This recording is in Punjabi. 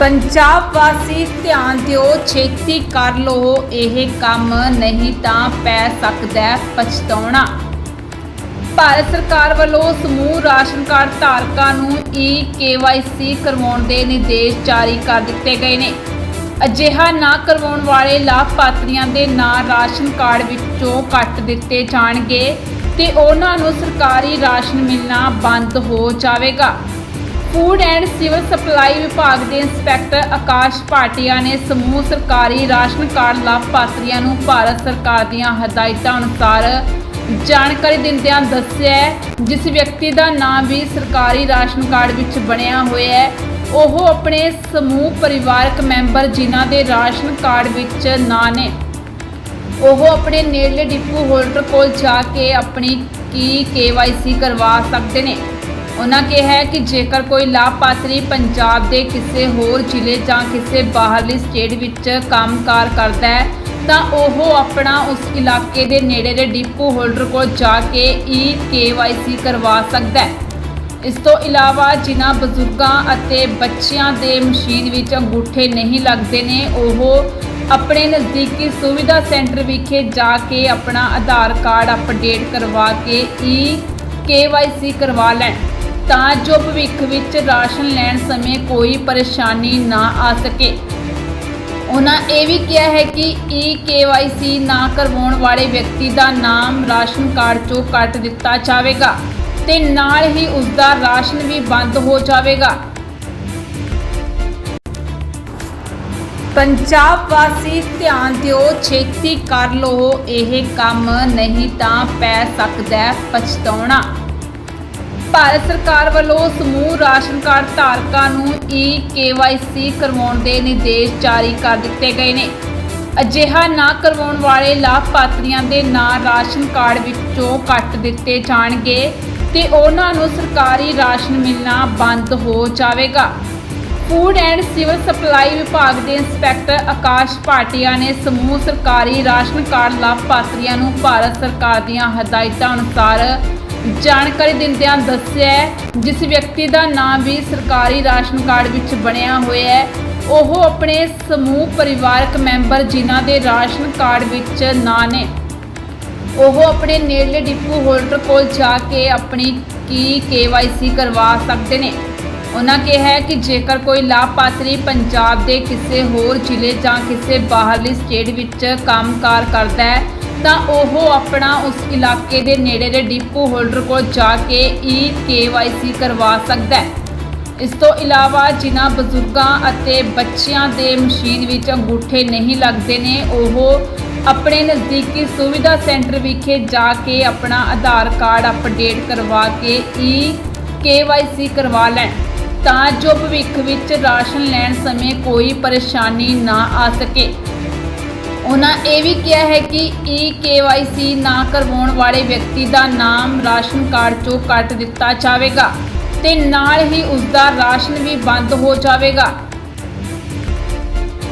ਪੰਜਾਬ ਵਾਸੀ ਧਿਆਨ ਦਿਓ, ਛੇਤੀ ਕਰ ਲਓ ਇਹ ਕੰਮ ਨਹੀਂ ਤਾਂ ਪੈ ਸਕਦਾ ਪਛਤਾਉਣਾ। ਭਾਰਤ ਸਰਕਾਰ ਵੱਲੋਂ ਸਮੂਹ ਰਾਸ਼ਨ ਕਾਰਡ ਧਾਰਕਾਂ ਨੂੰ ਈ ਕੇਵਾਈਸੀ ਕਰਵਾਉਣ ਦੇ ਨਿਰਦੇਸ਼ ਜਾਰੀ ਕਰ ਦਿੱਤੇ ਗਏ ਨੇ। ਅਜਿਹਾ ਨਾ ਕਰਵਾਉਣ ਵਾਲੇ ਲਾਭਪਾਤਰੀਆਂ ਦੇ ਨਾਂ ਰਾਸ਼ਨ ਕਾਰਡ ਵਿੱਚੋਂ ਕੱਟ ਦਿੱਤੇ ਜਾਣਗੇ ਤੇ ਉਹਨਾਂ ਨੂੰ ਸਰਕਾਰੀ ਰਾਸ਼ਨ ਮਿਲਣਾ ਬੰਦ ਹੋ ਜਾਵੇਗਾ। ਫੂਡ ਐਂਡ ਸਿਵਲ ਸਪਲਾਈ ਵਿਭਾਗ ਦੇ ਇੰਸਪੈਕਟਰ ਆਕਾਸ਼ ਭਾਟੀਆ ਨੇ ਸਮੂਹ ਸਰਕਾਰੀ ਰਾਸ਼ਨ ਕਾਰਡ ਲਾਭਪਾਤਰੀਆਂ ਨੂੰ ਭਾਰਤ ਸਰਕਾਰ ਦੀਆਂ ਹਦਾਇਤਾਂ ਅਨੁਸਾਰ ਜਾਣਕਾਰੀ ਦਿੰਦਿਆਂ ਦੱਸਿਆ ਜਿਸ ਵਿਅਕਤੀ ਦਾ ਨਾਮ ਵੀ ਸਰਕਾਰੀ ਰਾਸ਼ਨ ਕਾਰਡ ਵਿੱਚ ਬਣਿਆ ਹੋਇਆ ਹੈ, ਉਹ ਆਪਣੇ ਸਮੂਹ ਪਰਿਵਾਰਕ ਮੈਂਬਰ ਜਿਨ੍ਹਾਂ ਦੇ ਰਾਸ਼ਨ ਕਾਰਡ ਵਿੱਚ ਨਾਂ ਨੇ। ਉਹ ਆਪਣੇ ਨੇੜਲੇ ਡਿਪੂ ਹੋਲਡਰ ਕੋਲ ਜਾ ਕੇ ਆਪਣੀ ਕੀ ਕੇਵਾਈਸੀ ਕਰਵਾ ਸਕਦੇ ਨੇ। ਉਹਨਾਂ ਕਿਹਾ ਕਿ ਜੇਕਰ ਕੋਈ ਲਾਭਪਾਤਰੀ ਪੰਜਾਬ ਦੇ ਕਿਸੇ ਹੋਰ ਜ਼ਿਲ੍ਹੇ ਜਾਂ ਕਿਸੇ ਬਾਹਰਲੀ ਸਟੇਟ ਵਿੱਚ ਕੰਮਕਾਰ ਕਰਦਾ ਹੈ, ਤਾਂ ਉਹ ਆਪਣਾ ਉਸ ਇਲਾਕੇ ਦੇ ਨੇੜੇ ਦੇ ਡਿਪੂ ਹੋਲਡਰ ਕੋਲ ਜਾ ਕੇ ਈ ਕੇਵਾਈਸੀ ਕਰਵਾ ਸਕਦਾ ਹੈ। ਇਸ ਤੋਂ ਇਲਾਵਾ ਜਿਨ੍ਹਾਂ ਬਜ਼ੁਰਗਾਂ ਅਤੇ ਬੱਚਿਆਂ ਦੇ ਮਸ਼ੀਨ ਵਿੱਚ ਅੰਗੂਠੇ ਨਹੀਂ ਲੱਗਦੇ ਨੇ, ਉਹ ਆਪਣੇ ਨਜ਼ਦੀਕੀ ਸੁਵਿਧਾ ਸੈਂਟਰ ਵਿਖੇ ਜਾ ਕੇ ਆਪਣਾ ਆਧਾਰ ਕਾਰਡ ਅਪਡੇਟ ਕਰਵਾ ਕੇ ਈ ਕੇਵਾਈਸੀ ਕਰਵਾ ਲੈਣ। ਤਾਂ ਜੋ ਭਵਿੱਖ ਵਿੱਚ ਰਾਸ਼ਨ ਲੈਣ ਸਮੇਂ ਕੋਈ ਪਰੇਸ਼ਾਨੀ ਨਾ ਆ ਸਕੇ। ਉਹਨਾਂ ਇਹ ਵੀ ਕਿਹਾ ਹੈ ਕਿ ਈ ਕੇਵਾਈਸੀ ਨਾ ਕਰਵਾਉਣ ਵਾਲੇ ਵਿਅਕਤੀ ਦਾ ਨਾਮ ਰਾਸ਼ਨ ਕਾਰਡ 'ਚੋਂ ਕੱਟ ਦਿੱਤਾ ਜਾਵੇਗਾ ਤੇ ਨਾਲ ਹੀ ਉਸ ਦਾ ਰਾਸ਼ਨ ਵੀ ਬੰਦ ਹੋ ਜਾਵੇਗਾ। ਪੰਜਾਬ ਵਾਸੀ ਧਿਆਨ ਦਿਓ, ਛੇਤੀ ਕਰ ਲਓ, ਇਹ ਕੰਮ ਨਹੀਂ ਤਾਂ ਪੈ ਸਕਦਾ ਪਛਤਾਉਣਾ। ਭਾਰਤ ਸਰਕਾਰ ਵੱਲੋਂ ਸਮੂਹ ਰਾਸ਼ਨ ਕਾਰਡ ਧਾਰਕਾਂ ਨੂੰ ਈ ਕੇਵਾਈਸੀ ਕਰਵਾਉਣ ਦੇ ਨਿਰਦੇਸ਼ ਜਾਰੀ ਕਰ ਦਿੱਤੇ ਗਏ ਨੇ। ਅਜਿਹਾ ਨਾ ਕਰਵਾਉਣ ਵਾਲੇ ਲਾਭਪਾਤਰੀਆਂ ਦੇ ਨਾਂ ਰਾਸ਼ਨ ਕਾਰਡ ਵਿੱਚੋਂ ਕੱਟ ਦਿੱਤੇ ਜਾਣਗੇ ਤੇ ਉਹਨਾਂ ਨੂੰ ਸਰਕਾਰੀ ਰਾਸ਼ਨ ਮਿਲਣਾ ਬੰਦ ਹੋ ਜਾਵੇਗਾ। ਫੂਡ ਐਂਡ ਸਿਵਲ ਸਪਲਾਈ ਵਿਭਾਗ ਦੇ ਇੰਸਪੈਕਟਰ ਆਕਾਸ਼ ਭਾਟੀਆ ਨੇ ਸਮੂਹ ਸਰਕਾਰੀ ਰਾਸ਼ਨ ਕਾਰਡ ਲਾਭਪਾਤਰੀਆਂ ਨੂੰ ਭਾਰਤ ਸਰਕਾਰ ਦੀਆਂ ਹਦਾਇਤਾਂ ਅਨੁਸਾਰ ਜਾਣਕਾਰੀ ਦਿੰਦਿਆਂ ਦੱਸਿਆ ਜਿਸ ਵਿਅਕਤੀ ਦਾ ਨਾਮ ਵੀ ਸਰਕਾਰੀ ਰਾਸ਼ਨ ਕਾਰਡ ਵਿੱਚ ਬਣਿਆ ਹੋਇਆ ਹੈ, ਉਹ ਆਪਣੇ ਸਮੂਹ ਪਰਿਵਾਰਕ ਮੈਂਬਰ ਜਿਨ੍ਹਾਂ ਦੇ ਰਾਸ਼ਨ ਕਾਰਡ ਵਿੱਚ ਨਾਂ ਨੇ। ਉਹ ਆਪਣੇ ਨੇੜਲੇ ਡਿਪੂ ਹੋਲਡਰ ਕੋਲ ਜਾ ਕੇ ਆਪਣੀ ਕੀ ਕੇਵਾਈਸੀ ਕਰਵਾ ਸਕਦੇ ਨੇ। ਉਹਨਾਂ ਕਿਹਾ ਕਿ ਜੇਕਰ ਕੋਈ ਲਾਭਪਾਤਰੀ ਪੰਜਾਬ ਦੇ ਕਿਸੇ ਹੋਰ ਜ਼ਿਲ੍ਹੇ ਜਾਂ ਕਿਸੇ ਬਾਹਰਲੀ ਸਟੇਟ ਵਿੱਚ ਕੰਮਕਾਰ ਕਰਦਾ ਹੈ, ਤਾਂ ਉਹ ਆਪਣਾ ਉਸ ਇਲਾਕੇ ਦੇ ਨੇੜੇ ਦੇ ਡਿਪੂ ਹੋਲਡਰ ਕੋਲ ਜਾ ਕੇ ਈ ਕੇਵਾਈਸੀ ਕਰਵਾ ਸਕਦਾ ਹੈ। ਇਸ ਤੋਂ ਇਲਾਵਾ ਜਿਨ੍ਹਾਂ ਬਜ਼ੁਰਗਾਂ ਅਤੇ ਬੱਚਿਆਂ ਦੇ ਮਸ਼ੀਨ ਵਿੱਚ ਅੰਗੂਠੇ ਨਹੀਂ ਲੱਗਦੇ ਨੇ, ਉਹ ਆਪਣੇ ਨਜ਼ਦੀਕੀ ਸੁਵਿਧਾ ਸੈਂਟਰ ਵਿਖੇ ਜਾ ਕੇ ਆਪਣਾ ਆਧਾਰ ਕਾਰਡ ਅਪਡੇਟ ਕਰਵਾ ਕੇ ਈ ਕੇਵਾਈਸੀ ਕਰਵਾ ਲੈਣ। ਤਾਂ ਜੋ ਭਵਿੱਖ ਵਿੱਚ ਰਾਸ਼ਨ ਲੈਣ ਸਮੇਂ ਕੋਈ ਪਰੇਸ਼ਾਨੀ ਨਾ ਆ ਸਕੇ। ਉਹਨਾਂ ਇਹ ਵੀ ਕਿਹਾ ਹੈ ਕਿ ਈ ਕੇਵਾਈਸੀ ਨਾ ਕਰਵਾਉਣ ਵਾਲੇ ਵਿਅਕਤੀ ਦਾ ਨਾਮ ਰਾਸ਼ਨ ਕਾਰਡ 'ਚੋਂ ਕੱਟ ਦਿੱਤਾ ਜਾਵੇਗਾ ਤੇ ਨਾਲ ਹੀ ਉਸ ਦਾ ਰਾਸ਼ਨ ਵੀ ਬੰਦ ਹੋ ਜਾਵੇਗਾ।